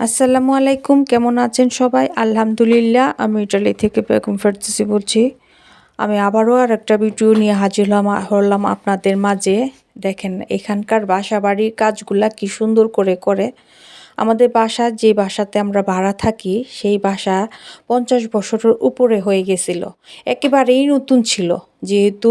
আসসালামু আলাইকুম, কেমন আছেন সবাই? আলহামদুলিল্লাহ, আমি ইটালি থেকে বেগম ফেরদৌসি বলছি। আমি আবারও আর একটা ভিডিও নিয়ে হাজির হলাম আপনাদের মাঝে। দেখেন, এখানকার বাসা বাড়ির কাজগুলা কি সুন্দর করে করে। আমাদের বাসা, যে বাসাতে আমরা ভাড়া থাকি, সেই বাসা পঞ্চাশ বছরের উপরে হয়ে গেছিল। একেবারেই নতুন ছিল। যেহেতু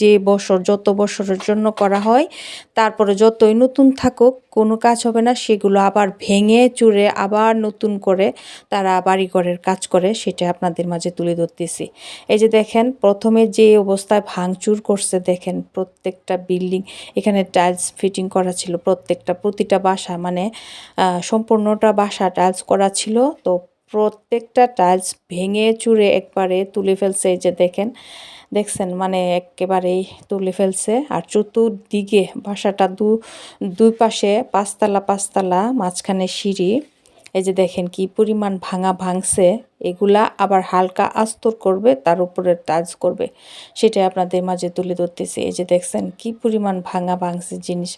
যে বছর, যত বছরের জন্য করা হয়, তারপরে যতই নতুন থাকুক, কোনো কাজ হবে না, সেগুলো আবার ভেঙে চুরে আবার নতুন করে তারা বাড়িঘরের কাজ করে, সেটা আপনাদের মাঝে তুলে ধরতেছি। এই যে দেখেন, প্রথমে যে অবস্থায় ভাঙচুর করছে, দেখেন প্রত্যেকটা বিল্ডিং, এখানে টাইলস ফিটিং করা ছিল, প্রত্যেকটা, প্রতিটা বাসা মানে সম্পূর্ণটা বাসা টাইলস করা ছিল, তো প্রত্যেকটা টাইলস ভেঙে চুরে একবারে তুলে ফেলছে এই যে দেখেন। দেখছেন? মানে একেবারেই তুলে ফেলছে। আর চতুর্দিকে বাসাটা দু, দুই পাশে পাঁচতলা পাঁচতলা, মাঝখানে সিঁড়ি। এই যে দেখেন কি পরিমাণ ভাঙা ভাঙছে। এগুলা আবার হালকা আস্তর করবে, তার উপরে টাচ করবে। সেটাই আপনাদের মাঝে তুলে ধরতেছি। এই যে দেখছেন কি পরিমাণ ভাঙা ভাঙছে জিনিস।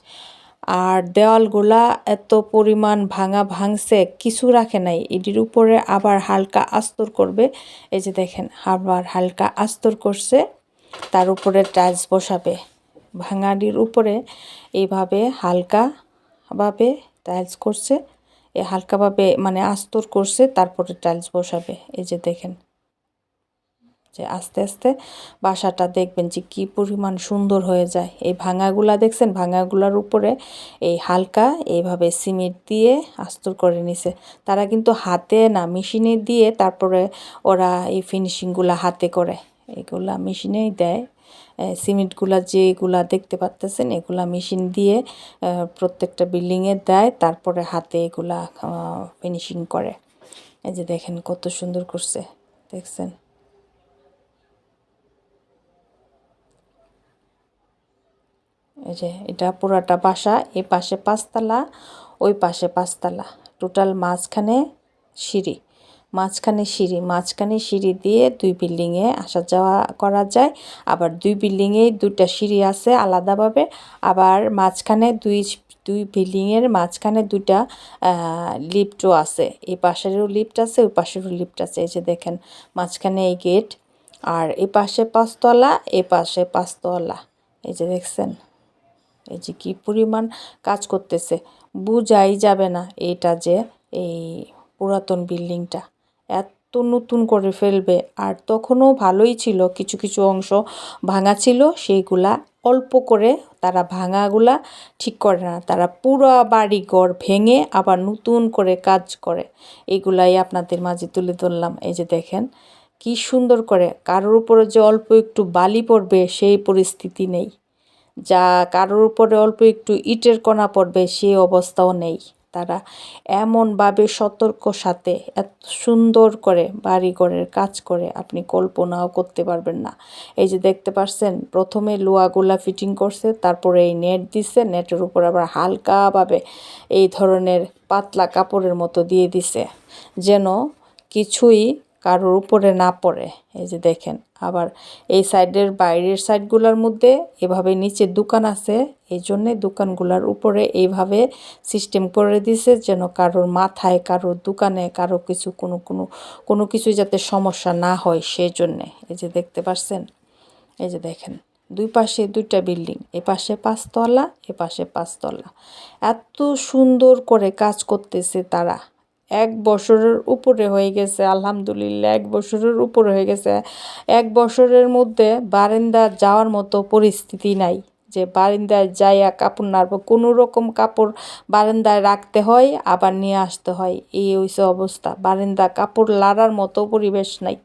আর দেওয়ালগুলা এত পরিমাণ ভাঙা ভাঙছে, কিছু রাখে নাই। এটির উপরে আবার হালকা আস্তর করবে। এই যে দেখেন, আবার হালকা আস্তর করছে, তার উপরে টাইলস বসাবে। ভাঙাড়ির উপরে এইভাবে হালকাভাবে টাইলস করছে, এ হালকাভাবে মানে আস্তর করছে, তারপরে টাইলস বসাবে। এই যে দেখেন যে আস্তে আস্তে বাসাটা দেখবেন যে কি পরিমাণ সুন্দর হয়ে যায়। এই ভাঙাগুলা দেখছেন? ভাঙাগুলার উপরে এই হালকা এইভাবে সিমেন্ট দিয়ে আস্তর করে নিছে। তারা কিন্তু হাতে না, মেশিনে দিয়ে তারপরে ওরা এই ফিনিশিংগুলা হাতে করে। এগুলা মেশিনেই দেয়। সিমেন্টগুলা যেগুলা দেখতে পাচ্তেছেন এগুলা মেশিন দিয়ে প্রত্যেকটা বিল্ডিংয়ে দেয়, তারপরে হাতে এগুলা ফিনিশিং করে। এই যে দেখেন কত সুন্দর করছে, দেখছেন? এই যে এটা পুরাটা বাসা এই পাশে পাঁচতলা, ওই পাশে পাঁচতলা। টোটাল মাঝখানে সিঁড়ি। মাঝখানে সিঁড়ি। মাঝখানে সিঁড়ি দিয়ে দুই বিল্ডিংয়ে আসা যাওয়া করা যায়। আবার দুই বিল্ডিংয়েই দুইটা সিঁড়ি আছে আলাদাভাবে। আবার মাঝখানে দুই দুই বিল্ডিংয়ের মাঝখানে দুইটা লিফটও আছে। এই পাশেরও লিফট আছে, ওই পাশেরও লিফট আছে। এই যে দেখেন, মাঝখানে এই গেট আর এ পাশে পাঁচতলা, এ পাশে পাঁচতলা। এই যে দেখছেন? এই যে কী পরিমাণ কাজ করতেছে, বুঝাই যাবে না এটা যে এই পুরাতন বিল্ডিংটা। এত নতুন করে ফেলবে, আর তখনও ভালোই ছিল, কিছু কিছু অংশ ভাঙা ছিল, সেইগুলা অল্প করে তারা ভাঙাগুলা ঠিক করে না, তারা পুরো বাড়ি ঘর ভেঙে আবার নতুন করে কাজ করে। এগুলাই আপনাদের মাঝে তুলে ধরলাম, এই যে দেখেন কি সুন্দর করে, কারোর উপরে যে অল্প একটু বালি পড়বে, সেই পরিস্থিতি নেই। যা কারোর উপরে অল্প একটু ইটের কণা পড়বে, সে অবস্থাও নেই। তারা এমনভাবে সতর্ক সাথে এত সুন্দর করে বাড়িঘরের কাজ করে, আপনি কল্পনাও করতে পারবেন না। এই যে দেখতে পাচ্ছেন প্রথমে লোয়াগুলা ফিটিং করছে, তারপরে এই নেট দিছে, নেটের উপর আবার হালকাভাবে এই ধরনের পাতলা কাপড়ের মতো দিয়ে দিছে। যেন কিছুই কারোর উপরে না পড়ে। এই যে দেখেন, আবার এই সাইডের বাইরের সাইডগুলোর মধ্যে এভাবে নিচে দোকান আছে, এই জন্যে দোকানগুলোর উপরে এইভাবে সিস্টেম করে দিছে যেন কারোর মাথায়, কারোর দোকানে, কারও কিছু, কোনো কোনো কোনো কিছু যাতে সমস্যা না হয় সেই জন্যে এই যে দেখতে পাচ্ছেন এই যে দেখেন, দুই পাশে দুইটা বিল্ডিং, এ পাশে পাঁচতলা, এ পাশে পাঁচতলা। এত সুন্দর করে কাজ করতেছে তারা। এক বছরের উপরে হয়ে গেছে, আলহামদুলিল্লাহ, এক বছরের উপরে হয়ে গেছে। এক বছরের মধ্যে বারান্দা যাওয়ার মতো পরিস্থিতি নাই, যে বারান্দায় যাইয়া কাপড় নাড়বো। কোনো রকম কাপড় বারান্দায় রাখতে হয়, আবার নিয়ে আসতে হয়। এই হইছে অবস্থা, বারান্দা কাপড় লাড়ার মতো পরিবেশ নাই।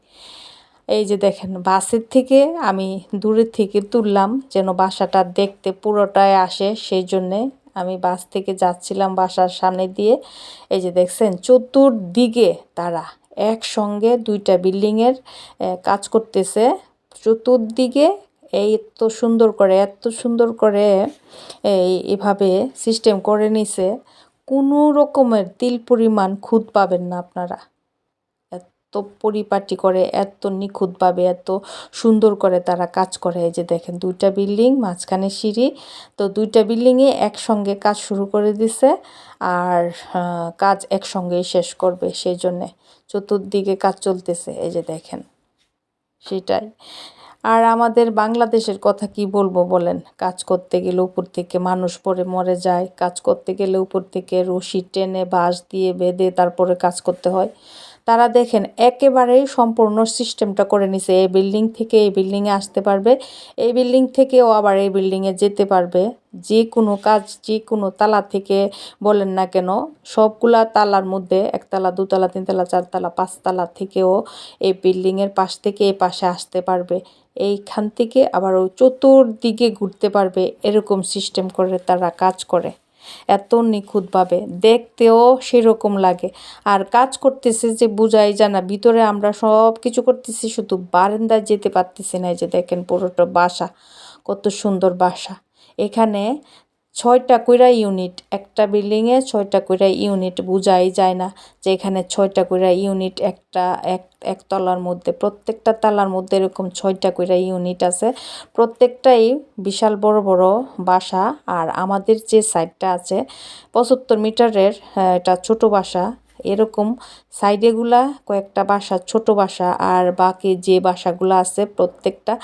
এই যে দেখেন, বাসের থেকে আমি দূরের থেকে তুললাম, যেন বাসাটা দেখতে পুরোটাই আসে, সেই জন্যে আমি বাস থেকে যাচ্ছিলাম বাসার সামনে দিয়ে। এই যে দেখছেন, চতুর্দিকে তারা একসঙ্গে দুইটা বিল্ডিংয়ের কাজ করতেছে। চতুর্দিকে এই এত সুন্দর করে, এত সুন্দর করে এই এভাবে সিস্টেম করে নিছে। কোনো রকমের তিল পরিমাণ খুদ পাবেন না আপনারা। এত পরিপাটি করে, এত নিখুঁতভাবে, এত সুন্দর করে তারা কাজ করে। এই যে দেখেন, দুইটা বিল্ডিং, মাঝখানে সিঁড়ি। তো দুইটা বিল্ডিংয়ে একসঙ্গে কাজ শুরু করে দিছে আর কাজ একসঙ্গেই শেষ করবে সেই জন্যে চতুর্দিকে কাজ চলতেছে, এই যে দেখেন। সেটাই। আর আমাদের বাংলাদেশের কথা কি বলব বলেন? কাজ করতে গেলে উপর থেকে মানুষ পরে মরে যায়। কাজ করতে গেলে উপর থেকে রশি টেনে, বাঁশ দিয়ে বেঁধে তারপরে কাজ করতে হয়। তারা দেখেন একেবারেই সম্পূর্ণ সিস্টেমটা করে নিছে। এই বিল্ডিং থেকে এই বিল্ডিংয়ে আসতে পারবে, এই বিল্ডিং থেকেও আবার এই বিল্ডিংয়ে যেতে পারবে। যে কোনো কাজ যে কোনো তালা থেকে বলেন না কেন, সবগুলা তালার মধ্যে একতলা, দুতলা, তিনতলা, চারতলা, পাঁচতলা থেকেও এই বিল্ডিংয়ের পাশ থেকে এই পাশে আসতে পারবে। এইখান থেকে আবার ওই চতুর্দিকে ঘুরতে পারবে। এরকম সিস্টেম করে তারা কাজ করে। এত নিখুঁতভাবে। দেখতেও সেরকম লাগে। আর কাজ করতেছে যে বুঝাই জানা, ভিতরে আমরা সব কিছু করতেছি, শুধু বারান্দায় যেতে পারতেছি না যে দেখেন পুরোটা বাসা, কত সুন্দর বাসা। এখানে ছয়টা কইরা ইউনিট একটা বিল্ডিংয়ে ছয়টা কইরা ইউনিট বুঝাই যায় না যে এখানে ছয়টা কইরা ইউনিট একটা এক এক তলার মধ্যে। প্রত্যেকটা তালার মধ্যে এরকম ছয়টা কইরা ইউনিট আছে। প্রত্যেকটাই বিশাল বড় বড় বাসা আর আমাদের যে সাইডটা আছে পঁচাত্তর মিটারের হ্যাঁ, এটা ছোট বাসা। এরকম সাইডেগুলা কয়েকটা বাসা ছোট বাসা আর বাকি যে বাসাগুলো আছে প্রত্যেকটা